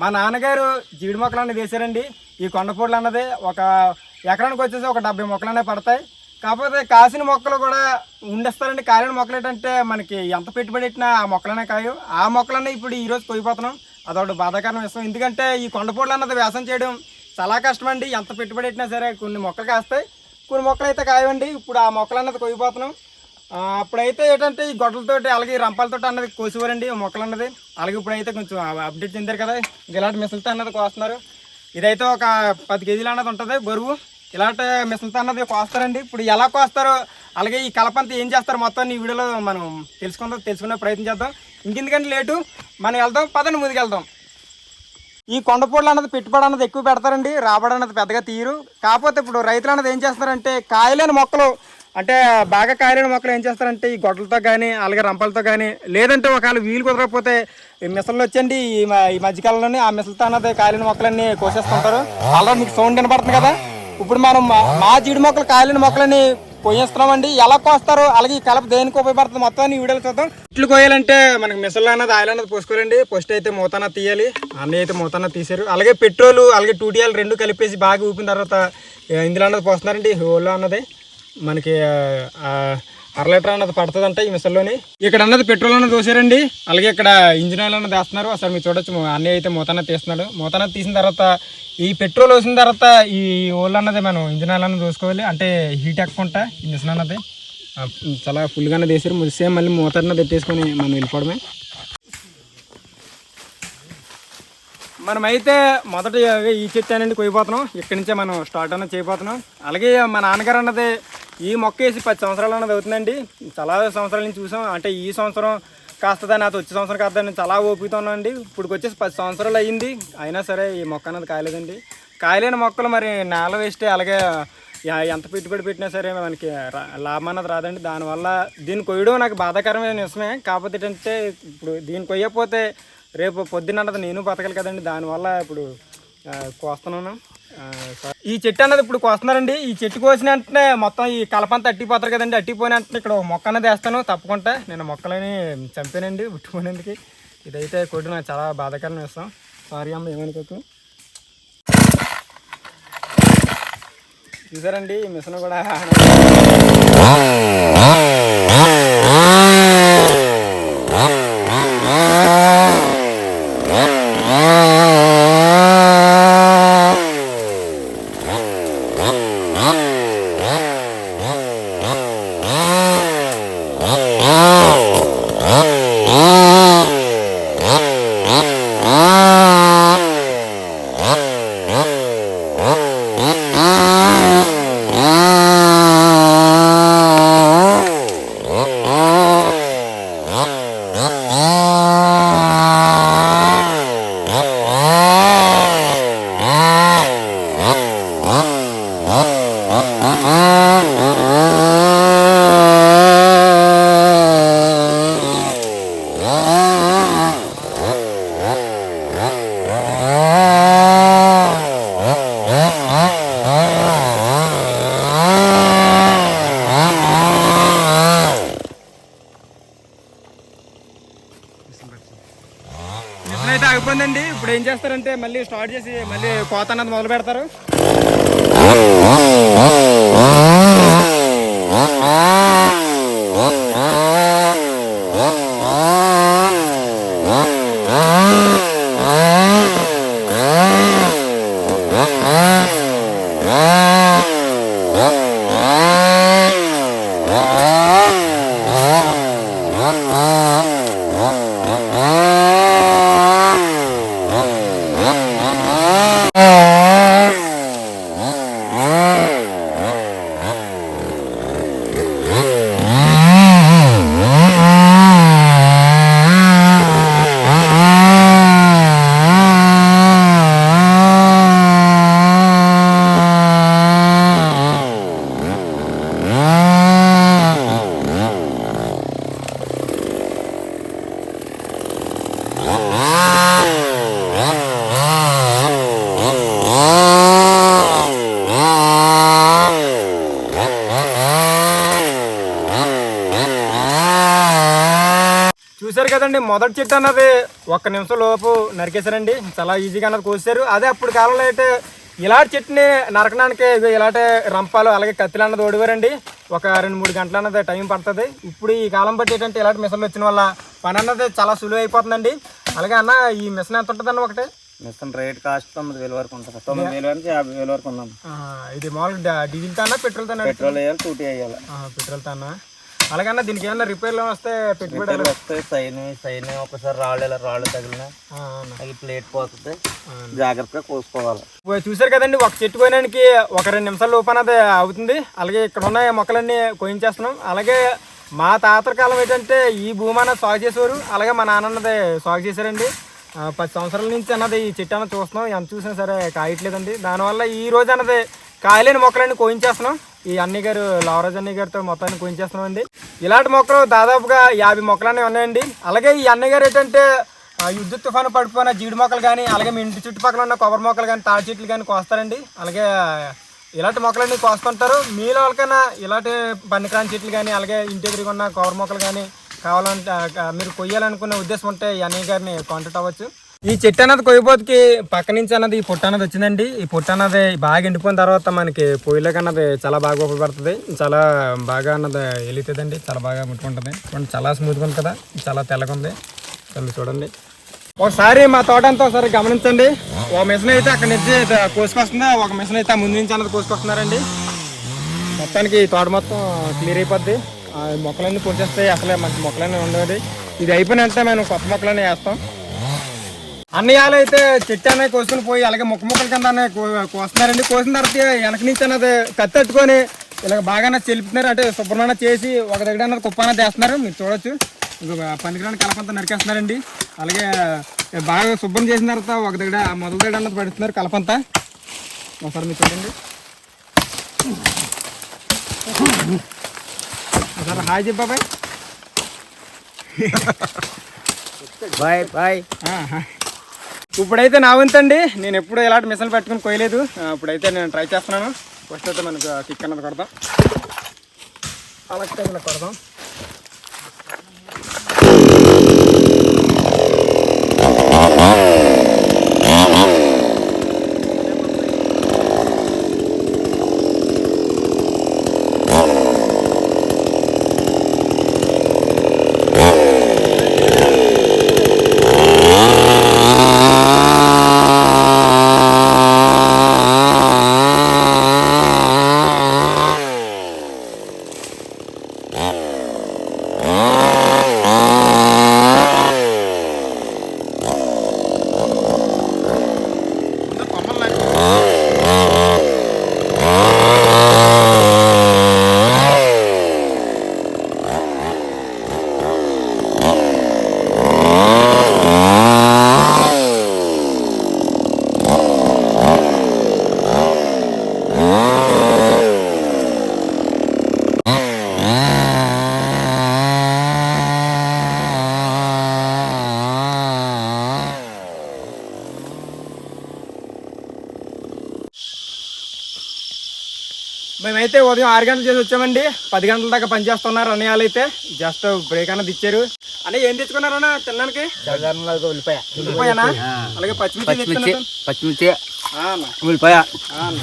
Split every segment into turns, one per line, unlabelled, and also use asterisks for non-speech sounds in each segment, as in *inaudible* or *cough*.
మా నాన్నగారు జీడి మొక్కలు వేశారండి. ఈ కొండపూడలు అన్నది ఒక ఎకరానికి వచ్చేసి ఒక డెబ్బై మొక్కలు అనేవి పడతాయి. కాకపోతే కాసిన మొక్కలు కూడా ఉండేస్తారండి. కాలిన మొక్కలు ఏంటంటే మనకి ఎంత పెట్టుబడి పెట్టినా ఆ మొక్కలనే కాయు ఆ మొక్కలనే ఇప్పుడు ఈ రోజు అదొకటి బాధాకరం విషయం. ఎందుకంటే ఈ కొండపూడలు అన్నది వ్యాసం చేయడం చాలా కష్టం అండి ఎంత పెట్టుబడి పెట్టినా సరే కొన్ని మొక్కలు కాస్తాయి. కొన్ని మొక్కలు అయితే కాయవండి ఇప్పుడు ఆ మొక్కలు అన్నది కొయ్యిపోతున్నాం అప్పుడైతే ఏంటంటే ఈ గొడ్డలతోటి అలాగే రంపాలతో రంపాలతోటి అన్నది కోసేవారండి మొక్కలు అన్నది అలాగే ఇప్పుడైతే కొంచెం అప్డేట్ చెందారు కదా ఇలాంటి మిషన్తో అన్నది కోస్తున్నారు. ఇదైతే ఒక పది కేజీలు అన్నది ఉంటుంది బరువు. ఇలాంటి మిషన్తో అన్నది కోస్తారండి. ఇప్పుడు ఎలా కోస్తారో అలాగే ఈ కలపంతా ఏం చేస్తారు మొత్తం ఈ వీడియోలో మనం తెలుసుకుందాం తెలుసుకునే ప్రయత్నం చేద్దాం. ఇంకెందుకంటే లేటు మనం వెళ్దాం పదండి ముందుకు వెళ్దాం ఈ కొండపూడలు అన్నది పెట్టుబడి అన్నది ఎక్కువ పెడతారండి రాబడి అన్నది పెద్దగా తీయరు. కాకపోతే ఇప్పుడు రైతులు అన్నది ఏం చేస్తారంటే కాయలేని మొక్కలు అంటే బాగా కాయలేని మొక్కలు ఏం చేస్తారంటే ఈ గొడ్డలతో కానీ అలాగే రంపలతో కానీ లేదంటే ఒకవేళ వీలు కుదరకపోతే ఈ మిసలు వచ్చండి ఈ మ- ఈ మధ్యకాలంలోనే ఆ మిసలతో అన్నది కాయలేని మొక్కలన్నీ కోసేస్తుంటారు అలా మీకు సౌండ్ వినపడుతుంది కదా? ఇప్పుడు మనం మా- జీడి మొక్కలు కాయలేని మొక్కలని కొయ్యేస్తున్నామండి. ఎలా కోస్తారు? అలాగే ఈ కలప దేనికి ఉపయోగపడుతుంది? మొత్తం ఈ వీడియోలు చూద్దాం. ఇట్లు కోయాలంటే మనకి మిసల్ అన్నది ఆయిల్ అన్నది పోసుకోవాలండి. ఫస్ట్ అయితే మూతన తీయాలి. అన్నీ అయితే మూతన తీసారు. అలాగే పెట్రోల్ అలాగే టూటీఎల్ రెండు కలిపేసి బాగా ఊపిన తర్వాత ఇందులో అన్నది పోస్తున్నారండి. హోల్లో అన్నది. మనకి ఆ, అర లీటర్ అన్నది పడుతుందంట ఈ మిషన్లోని ఇక్కడ అన్నది పెట్రోల్ అన్నది దోసారండి అలాగే ఇక్కడ ఇంజిన్ ఆయిల్ అన్నది వేస్తున్నారు. అసలు మీరు చూడొచ్చు. అన్నీ అయితే మూతాన తీస్తున్నాడు. మూతాన తీసిన తర్వాత ఈ పెట్రోల్ వేసిన తర్వాత ఈ ఓల్ అన్నది మనం ఇంజిన్ ఆయిల్ అన్నది చూసుకోవాలి అంటే హీట్ ఎక్కకుండా ఈ మిషన్ అన్నది. చాలా ఫుల్గానే తీసారు. సేమ్ మళ్ళీ మూత అన్నది పెట్టేసుకొని మనం వెళ్ళిపోవడమే. మనమైతే మొదట ఈ చెట్టు అనేది కొయ్యిపోతున్నాం ఇక్కడి నుంచే మనం స్టార్ట్ అన్నది చేయబోతున్నాం. అలాగే మా నాన్నగారు అన్నది ఈ మొక్క వేసి పది సంవత్సరాలు అన్నది అవుతుందండి. చాలా సంవత్సరాల నుంచి చూసాం. అంటే ఈ సంవత్సరం కాస్తుందని అది వచ్చే సంవత్సరం కాదని చాలా ఓపికతో ఉన్నాండి ఇప్పుడు వచ్చేసి పది సంవత్సరాలు అయ్యింది. అయినా సరే ఈ మొక్క అన్నది కాయలేదండి. కాయలేని మొక్కలు మరి నేల వేస్తే అలాగే ఎంత పెట్టుబడి పెట్టినా సరే మనకి రా- లాభం అన్నది రాదండి. దానివల్ల దీన్ని కొయ్యడం నాకు బాధాకరమైన నిజమే. కాకపోతే ఏంటంటే ఇప్పుడు దీన్ని కొయ్యకపోతే రేపు పొద్దున్న అన్నది నేను బతకాలి కదండి. దానివల్ల ఇప్పుడు కోస్తున్నాను ఈ చెట్టు అన్నది ఇప్పుడు కోస్తున్నారండి. ఈ చెట్టు కోసిన వెంటనే మొత్తం ఈ కలపంతా అట్టిపోతారు కదండి. అట్టిపోయిన వెంటనే ఇక్కడ మొక్క అన్నది వేస్తాను. తప్పకుండా. నేను మొక్కలని చంపానండి ఉట్టుకునేందుకు ఇదైతే కొట్టు నాకు చాలా బాధాకరం ఇస్తాం సారీ అమ్మ ఏమనుకోకు చూసారండి ఈ మిషన్ కూడా మిషన్ అయితే ఆగిపోయిందండి ఇప్పుడు ఏం చేస్తారంటే మళ్ళీ స్టార్ట్ చేసి మళ్ళీ కోత అన్నది మొదలు పెడతారు. *laughs* కదండి మొదటి చెట్టు అన్నది ఒక్క నిమిషం లోపు నరికేశారండి. చాలా ఈజీగా అన్నది కోసారు అదే అప్పుడు కాలంలో అయితే ఇలాంటి చెట్టుని నరకడానికి ఇలాంటి రంపాలు అలాగే కత్తులు అన్నది ఓడివారండి. ఒక రెండు మూడు గంటలు అన్నది టైం పడుతుంది. ఇప్పుడు ఈ కాలం బట్టి ఏంటంటే ఇలాంటి మిషన్లు వచ్చిన వల్ల పని అన్నది చాలా సులువు అయిపోతుందండి. అలాగే అన్న ఈ మిషన్ ఎంత ఉంటుందండి ఒకటి?
మిషన్ రేట్ కాస్ట్ తొమ్మిది వేల వరకు ఉంటుంది. తొమ్మిది వేల నుంచి యాభై వేల వరకు ఉన్నాం
ఇది మామూలుగా డీజిల్ తానా పెట్రోల్ తానా
పెట్రోల్ వేయాలి టూటీ వేయాలి.
పెట్రోల్ తానా అలాగే అన్న దీనికి ఏమన్నా రిపేర్లు వస్తే పెట్టుబడి
రిపేర్ వస్తే సైన్ సైన్ ఒకసారి రాళ్ళు ఇలా రాళ్ళు తగిలిన. అవి ప్లేట్ పోతుంది. జాగ్రత్తగా కోసుకోవాలి.
ఓ, చూశారు కదండి ఒక చెట్టు కోయడానికి ఒక రెండు నిమిషాల లోపు అనేది అవుతుంది అలాగే ఇక్కడ ఉన్న మొక్కలన్నీ కోయించేస్తున్నాం అలాగే మా తాతల కాలం ఏంటంటే ఈ భూమి అన్నది సాగు చేసేవారు. అలాగే మా నాన్న అన్నది సాగు చేశారండి. పది సంవత్సరాల నుంచి అన్నది ఈ చెట్టు అన్నది చూస్తున్నాం. ఎంత చూసినా సరే కాయట్లేదండి. దానివల్ల ఈ రోజు అన్నది కాయలేని మొక్కలన్నీ కోయించేస్తున్నాం ఈ అన్నయ్య గారు లవరాజ్ అన్నయ్య గారితో మొత్తాన్ని కోయించేస్తున్నాం అండి ఇలాంటి మొక్కలు దాదాపుగా యాభై మొక్కలు అనేవి ఉన్నాయండి. అలాగే ఈ అన్నయ్య గారు ఏంటంటే విద్యుత్ తుఫాను పడిపోయిన జీడి మొక్కలు కానీ అలాగే మీ ఇంటి చుట్టుపక్కల ఉన్న కొబ్బరి మొక్కలు కానీ తాడి చెట్లు కానీ కోస్తారండి. అలాగే ఇలాంటి మొక్కలన్నీ కోస్తుంటారు. మీలో వాళ్ళకైనా ఇలాంటి పనికిరాని చెట్లు కానీ అలాగే ఇంటి ఎదురుగా ఉన్న కొబ్బరి మొక్కలు కానీ కావాలంటే మీరు కొయ్యాలనుకునే ఉద్దేశం ఉంటే ఈ అన్నయ్య గారిని కాంటాక్ట్ అవ్వచ్చు. ఈ చెట్టు అన్నది కొయ్యబోతుకి పక్క నుంచి అన్నది ఈ పొట్టు అన్నది వచ్చిందండి. ఈ పొట్టు అన్నది బాగా ఎండిపోయిన తర్వాత మనకి పొయ్యిలోకి అన్నది చాలా బాగా ఉపయోగపడుతుంది. చాలా బాగా అన్నది వెళుతుందండి చాలా బాగా ముట్టుకుంటుంది. చూడండి చాలా స్మూత్గా ఉంది కదా. చాలా తెల్లగా ఉంది. చాలా చూడండి. ఒకసారి మా తోట అంతా ఒకసారి గమనించండి. ఒక మిషన్ అయితే అక్కడ నుంచి కోసుకొస్తుంది. ఒక మిషన్ అయితే ఆ ముందు నుంచి అన్నది కోసుకొస్తున్నారండి. మొత్తానికి ఈ తోట మొత్తం క్లియర్ అయిపోద్ది. మొక్కలన్నీ పొడిచేస్తాయి అసలే మంచి మొక్కలన్నీ ఉండదు ఇది అయిపోయినంటే మేము కొత్త మొక్కలన్నీ వేస్తాం. అన్నయ్యాలు అయితే చెట్టు అనేది కోసుకుని పోయి అలాగే మొక్క మొక్కల కింద కోస్తున్నారండి. కోసిన తర్వాత వెనక నుంచి అన్నది కత్తి తట్టుకొని ఇలా బాగానే చెలుపుతున్నారు. అంటే శుభ్రమైన చేసి ఒక దగ్గర అన్నది కుప్ప అనేది వేస్తున్నారు. మీరు చూడొచ్చు. పనికిరాని కలపంతా నరికేస్తున్నారండి. అలాగే బాగా శుభ్రం చేసిన తర్వాత ఒక దగ్గర ఆ మొదటి దగ్గర అన్నది పడుతున్నారు కలపంతా. ఒకసారి మీరు చూడండి. ఒకసారి హాయ్ చెప్పు బాబాయ్.
Bye bye.
ఇప్పుడైతే నా వంతండి. నేను ఎప్పుడు ఇలాంటి మిషన్లు పెట్టుకుని కోయలేదు ఇప్పుడైతే నేను ట్రై చేస్తున్నాను. ఫస్ట్ అయితే మనకు కిక్ అన్నది కొడదాం. అలా కొడదాం. మేమైతే ఉదయం ఆరు గంటలు చేసి వచ్చామండి. పది గంటల దాకా పనిచేస్తున్నారు అన్నయ్యలు అయితే. జస్ట్ బ్రేక్ అన్నది ఇచ్చారు. అని ఏం తెచ్చుకున్నారన్నా తినడానికి?
సాధారణంగా ఉల్లిపాయ.
ఉల్లిపాయనా? అలాగే పచ్చిమిర్చి తెచ్చుకున్నారు
పచ్చిమిర్చి.
ఆ అన్న.
ఉల్లిపాయ.
ఆ అన్న.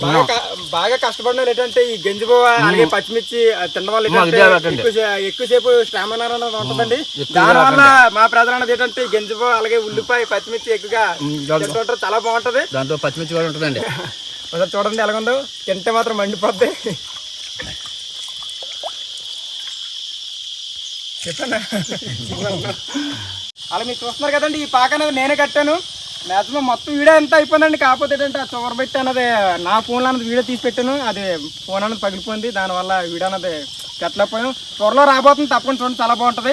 బాగా క- బాగా కష్టపడినారు ఏంటంటే ఈ గంజిబోవ అలాగే పచ్చిమిర్చి తినడం వల్ల ఎక్కువసేపు స్టామినా అనేది ఉంటుందండి. దానివల్ల మా ప్రజలు అన్నది ఏంటంటే గంజిబోవ అలాగే ఉల్లిపాయ పచ్చిమిర్చి ఎక్కువగా చాలా బాగుంటది.
దాంతో పచ్చిమిర్చి కూడా ఉంటుందండి. *laughs*
ఒకసారి చూడండి ఎలాగుందో. తింటే మాత్రం మండిపోద్ది. చెప్పండి అలా మీరు చూస్తున్నారు కదండి ఈ పాక అనేది నేనే కట్టాను. మ్యాక్సిమం మొత్తం వీడియో ఎంత అయిపోయిందండి. కాకపోతే ఏంటంటే ఆ చివరి పెట్టి అన్నది నా ఫోన్లో అన్నది వీడియో తీసి పెట్టాను. అది ఫోన్ అన్నది పగిలిపోయింది. దానివల్ల వీడియో అన్నది పెట్టలేకపోయాను త్వరలో రాబోతుంది తప్పకుండా చూడండి చాలా బాగుంటుంది.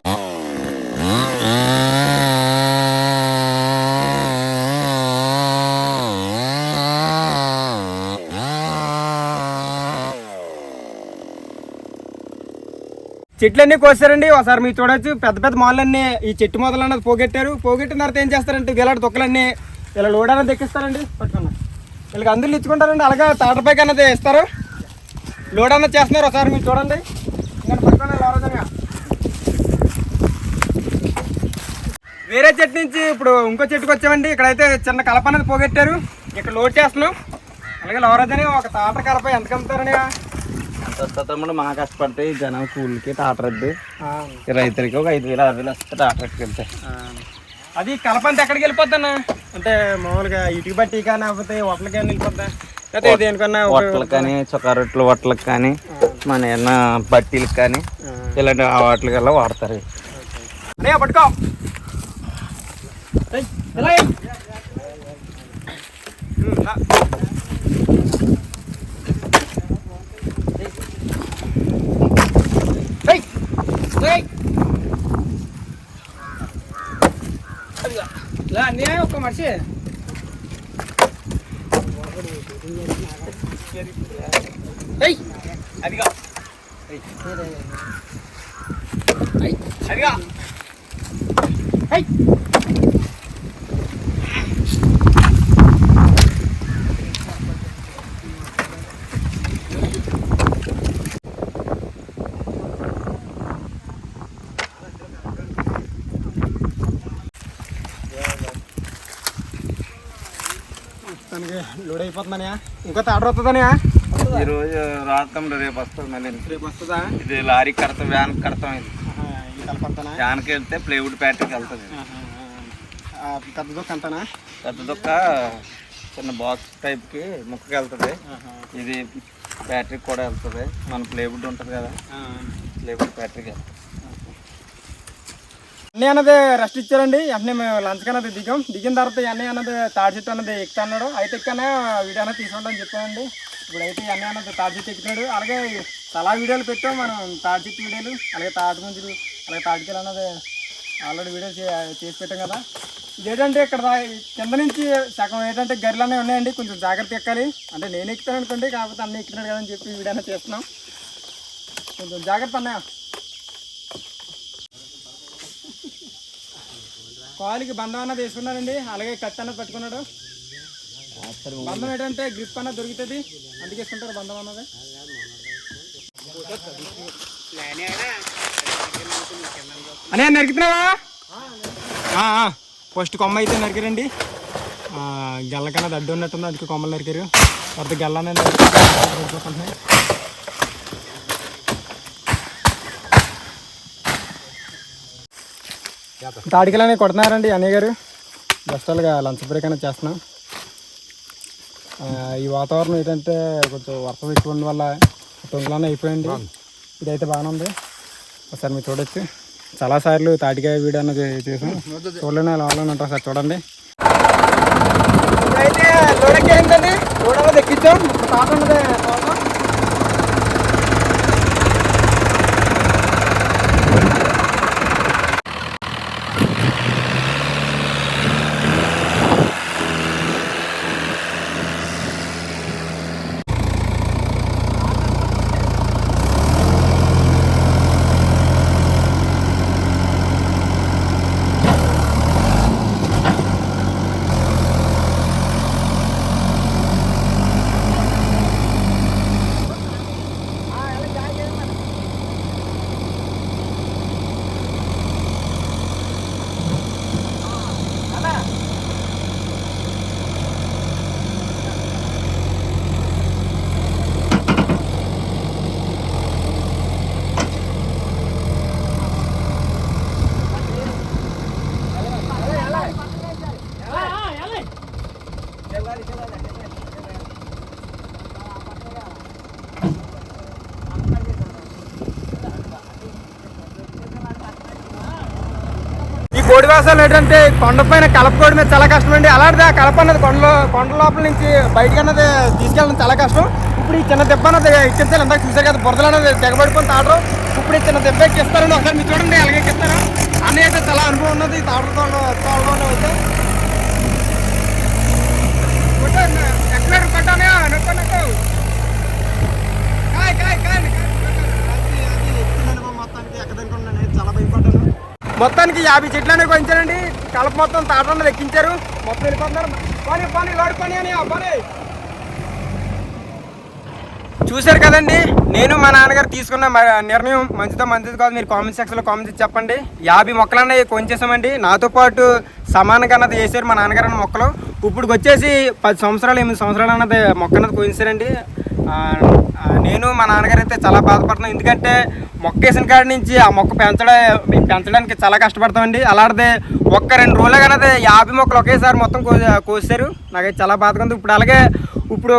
చెట్లన్నీ కోసారండి. ఒకసారి మీరు చూడొచ్చు. పెద్ద పెద్ద మాలన్నీ ఈ చెట్టు మొదలు అన్నది పోగొట్టారు. పోగొట్టిన తర్వాత ఏం చేస్తారంటే ఇలాంటి తొక్కలన్నీ ఇలా లోడ్ అన్నది ఎక్కిస్తారండి పట్టుకున్నా. వీళ్ళకి అందరూ ఇచ్చుకుంటారండి. అలాగే తాటపైకి అన్నది ఇస్తారు లోడ్ అన్నది చేస్తున్నారు. ఒకసారి మీరు చూడండి. వేరే చెట్టు నుంచి ఇప్పుడు ఇంకో చెట్టుకు వచ్చామండి. ఇక్కడైతే చిన్న కలప అనేది పోగొట్టారు. ఇక్కడ లోడ్ చేస్తున్నాం. అలాగే లవరాజ్ ఒక తాట కలప ఎంత కలుపుతారని
తమ్ముడు మా కష్టపడితే ఈ జనం కూలికి టాటరద్దు రైతులకి ఒక ఐదు వేలు ఆరు వేలు వస్తే టాటర్కి వెళ్తాయి.
అది కలప అంతా ఎక్కడికి వెళ్ళిపోద్దన్న? అంటే మామూలుగా ఇటుకి బట్టి కానీ లేకపోతే హోటల్కి కానీ వెళ్ళిపోద్దా? లేకపోతే దేనికన్నా
వట్టలకు కానీ చొక్కా రొట్టెలు కానీ మన ఏమన్నా బట్టీలకు కానీ ఇలాంటి వాటికల్లా వాడతారు. ఇవి.
అన్నయ్య పట్టుకో. ఇలా అన్నయ్య ఒక్క మనిషి లోడ్ అయిపోతుందనయా ఇంకో ఆర్డర్ వస్తుందనయా
ఈ రోజు రాత్రం రేపు వస్తుంది మళ్ళీ.
రేపు వస్తుందా?
ఇది లారీ కడతాం వ్యాన్ కడతాం ఇది. వ్యాన్కి వెళ్తే ప్లేవుడ్ ప్యాటర్కి వెళ్తుంది.
పెద్ద దుఃఖ అంతనా?
పెద్ద దొక్క చిన్న బాక్స్ టైప్కి ముక్కకి వెళ్తుంది. ఇది బ్యాటరీకి కూడా వెళ్తుంది. మన ప్లేవుడ్ ఉంటుంది కదా. ప్లేవుడ్ బ్యాటరీకి వెళ్తుంది.
అన్నయ్య అన్నది రెస్ట్ ఇచ్చారండి. వెంటనే మేము లంచ్ కన్నది దిగాం. దిగిన తర్వాత ఈ అన్నయ్య అన్నది తాడి చెట్టు అన్నది ఎక్కుతాన్నాడు అయితే ఎక్కనే వీడియో అన్నది తీసుకుంటామని చెప్పానండి. ఇప్పుడు అయితే అన్నయ్య అన్నది తాడి చెట్టు ఎక్కుతున్నాడు. అలాగే చాలా వీడియోలు పెట్టాం మనం తాడి చెట్టు వీడియోలు అలాగే తాటి ముంజులు అలాగే తాటికలు అన్నది ఆల్రెడీ వీడియో చేసి పెట్టాం కదా. ఇదేంటంటే ఇక్కడ కింద నుంచి సగం ఏంటంటే గర్రెలు అనేవి ఉన్నాయండి. కొంచెం జాగ్రత్త ఎక్కాలి. అంటే నేను ఎక్కుతాను అనుకోండి కాకపోతే అన్నీ ఎక్కుతున్నాడు కదా అని చెప్పి వీడియో చేస్తున్నాం. కొంచెం జాగ్రత్త అన్నయ్య. కాలుకి బంధం అన్నది వేసుకున్నాడండి అలాగే కత్తి అన్నది పట్టుకున్నాడు. బంధం ఏంటంటే గ్రిప్ అన్నది దొరుకుతుంది. అందుకే వేసుకుంటారు బంధం అన్నది. అనే నరుకుతున్నావా? ఫస్ట్ కొమ్మ అయితే నరికారండి. గల్లకన్నా దడ్డు ఉన్నట్టుంది అందుకే కొమ్మలు నరికారు. తర్వాత గల్లనే అనేది తాడికలనే కొడుతున్నారండి అన్నయ్య గారు. బస్టాలుగా లంచ్ బ్రేక్ అనేది చేస్తున్నాం. ఈ వాతావరణం ఏంటంటే కొంచెం వర్షం ఎక్కువ ఉండడం వల్ల తొంగలానే అయిపోయింది. ఇదైతే బాగానే ఉంది. ఒకసారి మీరు చూడొచ్చు. చాలాసార్లు తాటికాయ వీడియో అన్నది చేసాం చూడలేని వాళ్ళని ఉంటారు సార్ చూడండి. ఇప్పుడైతే లోడ్ ఎక్కించాం తాట కోడి వ్యవసాయాలు ఏంటంటే కొండపైన కలపకోడి మీద చాలా కష్టం అండి అలాంటిది ఆ కలప అన్నది కొండలో కొండ లోపల నుంచి బయటకు అన్నది తీసుకెళ్ళడం చాలా కష్టం. ఇప్పుడు ఈ చిన్న దెబ్బ అన్నది ఎక్కించాలి. ఇందాక చూసారు కదా బురదలు అనేది తెగబడిపోయి తాటరు. ఇప్పుడు ఈ చిన్న దెబ్బ ఎక్కిస్తారండి ఒకసారి మీరు చూడండి అలాగే ఎక్కిస్తారు. అన్నీ అయితే చాలా అనుభవం ఉన్నది. ఈ తాడరు తోడలో అయితే. ఎక్కడ ఎక్కలేరు కొట్టానే నొక్కు నొక్కు కాయ్ కాయ్ కాయ్ అది అది ఎక్కింది అనుభవం మొత్తానికి ఎక్కదనుకున్నాను చాలా భయపడ్డాను మొత్తానికి యాభై చెట్లనే కొంచారండి కలప మొత్తం తాటన లెక్కించారు మొత్తం వెళ్ళిపోతున్నారు. పని పని లోడు పని అని పని. చూశారు కదండి నేను మా నాన్నగారు తీసుకున్న నిర్ణయం మంచిదో మంచిది కాదు మీరు కామెంట్ సెక్షన్లో కామెంట్ చెప్పండి. యాభై మొక్కలు కొంచేసామండి నాతో పాటు సమానంగా అన్నది వేసారు మా నాన్నగారు అన్న మొక్కలు. ఇప్పుడు వచ్చేసి పది సంవత్సరాలు ఎనిమిది సంవత్సరాలు అన్నది మొక్క అన్నది కోయించారండి. నేను మా నాన్నగారు అయితే చాలా బాధపడుతున్నాం. ఎందుకంటే మొక్క వేసిన కాడ నుంచి ఆ మొక్క పెంచడం పెంచడానికి చాలా కష్టపడతామండి. అలాంటిది ఒక్క రెండు రోజులు కన్నది యాభై మొక్కలు ఒకేసారి మొత్తం కో కోసారు నాకైతే చాలా బాధగా ఉంది. ఇప్పుడు అలాగే ఇప్పుడు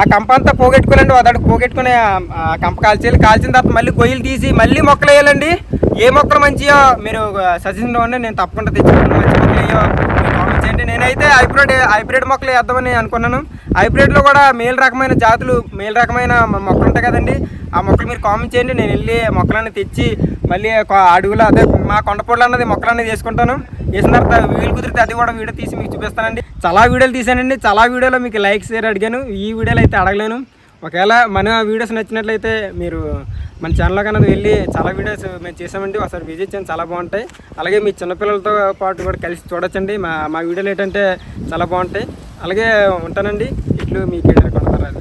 ఆ కంప అంతా పోగొట్టుకోవాలండి అదడు పోగొట్టుకుని ఆ- కంప కాల్చేయాలి. కాల్చిన తర్వాత మళ్ళీ కొయ్యలు తీసి మళ్ళీ మొక్కలు వేయాలండి. ఏ మొక్కలు మంచియో మీరు సజెషన్ ఇవ్వండి. నేను తప్పకుండా తెచ్చుకుంటాను. మంచి మొక్కలు వేయో అంటే నేనైతే హైబ్రిడ్ హైబ్రిడ్ మొక్కలు వేద్దామని అనుకున్నాను. హైబ్రిడ్లో కూడా మేలు రకమైన జాతులు మేలు రకమైన మొక్కలు ఉంటాయి కదండి. ఆ మొక్కలు మీరు కామెంట్ చేయండి. నేను వెళ్ళి మొక్కలన్నీ తెచ్చి మళ్ళీ ఒక అడుగులో అదే మా కొండపొడలు అన్నది మొక్కలన్నీ వేసుకుంటాను. వేసిన తర్వాత వీలు కుదిరితే అది కూడా వీడియో తీసి మీకు చూపిస్తానండి. చాలా వీడియోలు తీసానండి చాలా వీడియోలో మీకు లైక్స్ అడిగాను. ఈ వీడియోలో అయితే అడగలేను. ఒకవేళ మన వీడియోస్ నచ్చినట్లయితే మీరు మన ఛానల్లో కన్నా వెళ్ళి చాలా వీడియోస్ మేము చేసామండి ఒకసారి విజిట్ చేయండి చాలా బాగుంటాయి. అలాగే మీ చిన్నపిల్లలతో పాటు కూడా కలిసి చూడొచ్చండి. మా మా వీడియోలు ఏంటంటే చాలా బాగుంటాయి. అలాగే ఉంటానండి. ఇట్లు మీకు కొడతారు